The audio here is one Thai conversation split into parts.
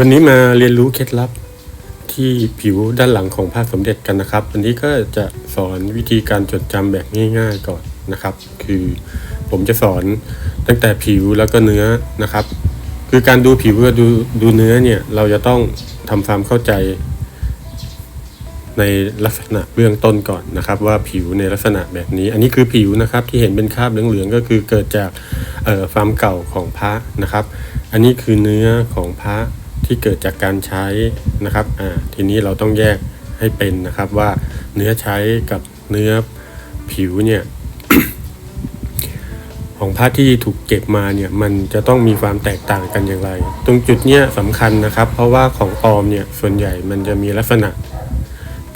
วันนี้มาเรียนรู้เคล็ดลับที่ผิวด้านหลังของพระสมเด็จกันนะครับ วันนี้ก็จะสอนวิธีการจดจำแบบง่าย ๆก่อนนะครับ คือผมจะสอนตั้งแต่ผิวแล้วก็เนื้อนะครับ คือการดูผิวกับดูดูเนื้อเนี่ยเราจะต้องทำความเข้าใจ ในลักษณะเบื้องต้นก่อนนะครับ ว่าผิวในลักษณะแบบนี้ อันนี้คือผิวนะครับที่เห็นเป็นคราบเหลืองๆก็คือเกิดจากเอ่อความเก่าของพระนะครับ อันนี้คือเนื้อของพระ ที่เกิดจากการใช้นะครับอ่าทีนี้เราต้องแยกให้เป็นนะครับว่าเนื้อใช้กับเนื้อผิวเนี่ยของพระที่ถูกเก็บมาเนี่ยมันจะต้องมีความแตกต่างกันอย่างไร ตรงจุดเนี้ยสำคัญนะครับ เพราะว่าของปลอมเนี่ยส่วนใหญ่มันจะมีลักษณะ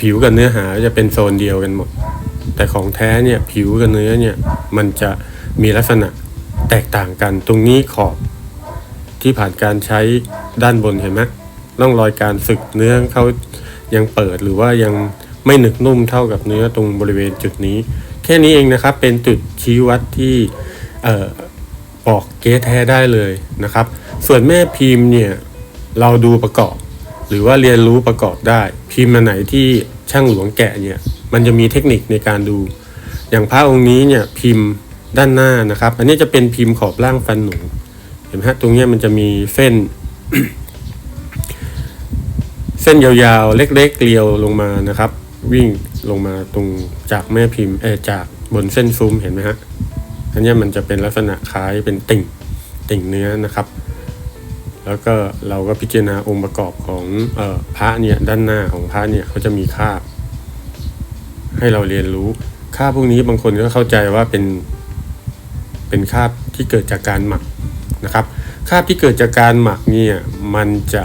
ผิวกับเนื้อหาจะเป็นโซนเดียวกันหมด แต่ของแท้เนี่ยผิวกับเนื้อเนี่ยมันจะมีลักษณะแตกต่างกัน ตรงนี้ขอบที่ผ่านการใช้ ด้านบนเห็นไหมร่องรอยการสึกเนื้อเขายังเปิดหรือว่ายังไม่หนึกนุ่มเท่ากับเนื้อตรงบริเวณจุดนี้ แค่นี้เองนะครับเป็นจุดชี้วัดที่เอ่อบอกเก๊แท้ได้เลยนะครับ ส่วนแม่พิมพ์เนี่ยเราดูประกอบ หรือว่าเรียนรู้ประกอบได้ พิมพ์อันไหนที่ช่างหลวงแกะเนี่ยมันจะมีเทคนิคในการดู อย่างพระองค์นี้เนี่ยพิมพ์ด้านหน้านะครับ อันนี้จะเป็นพิมพ์ขอบล่างฟันหนูเห็นไหมฮะตรงนี้มันจะมีเส้น เส้นยาวๆ เล็กๆเกลียวลงมานะครับ วิ่งลงมาตรงจากแม่พิมพ์เออจากบนเส้นซุ้มเห็นไหมฮะอันนี้มันจะเป็นลักษณะคล้ายเป็นติ่งติ่งเนื้อนะครับ แล้วก็เราก็พิจารณาองค์ประกอบของออพระเนี่ยด้านหน้าของพระเนี่ยเขาจะมีคาบให้เราเรียนรู้คาบพวกนี้บางคนก็เข้าใจว่าเป็นเป็นคาบที่เกิดจากการหมักนะครับ คาบที่เกิดจากการหมักเนี่ยมันจะ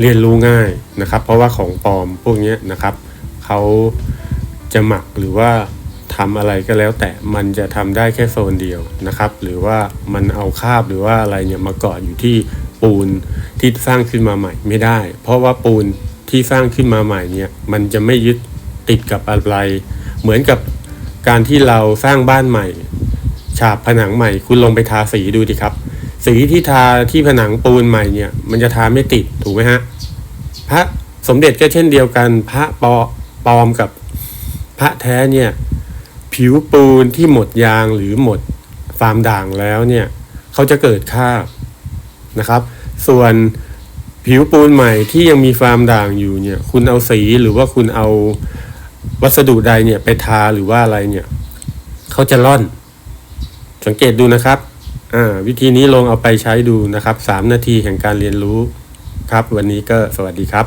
เรียนรู้ง่ายนะครับ เพราะว่าของปลอมพวกนี้นะครับเขาจะหมักหรือว่าทำอะไรก็แล้ว แต่มันจะทำได้แค่โซนเดียวนะครับ หรือว่ามันเอาคาบหรือว่าอะไรเนี่ยมาเกาะอยู่ที่ปูนที่สร้างขึ้นมาใหม่ไม่ได้ เพราะว่าปูนที่สร้างขึ้นมาใหม่เนี่ยมันจะไม่ยึดติดกับอะไร เหมือนกับการที่เราสร้างบ้านใหม่ ฉาบผนังใหม่ คุณลงไปทาสีดูดิครับ สีที่ทาที่ผนังปูนใหม่เนี่ย มันจะทาไม่ติดถูกไหมฮะพระสมเด็จก็เช่นเดียวกัน พระปอปลอมกับพระแท้เนี่ย ผิวปูนที่หมดยางหรือหมดฟาร์มด่างแล้วเนี่ยเขาจะเกิดครานะครับ ส่วนผิวปูนใหม่ที่ยังมีฟาร์มด่างอยู่เนี่ย คุณเอาสีหรือว่าคุณเอาวัสดุใดเนี่ยไปทาหรือว่าอะไรเนี่ยเขาจะร่อน สังเกตดูนะครับอ่าวิธีนี้ลองเอาไปใช้ดูนะครับ 3 นาทีแห่งการเรียนรู้ครับ วันนี้ก็สวัสดีครับ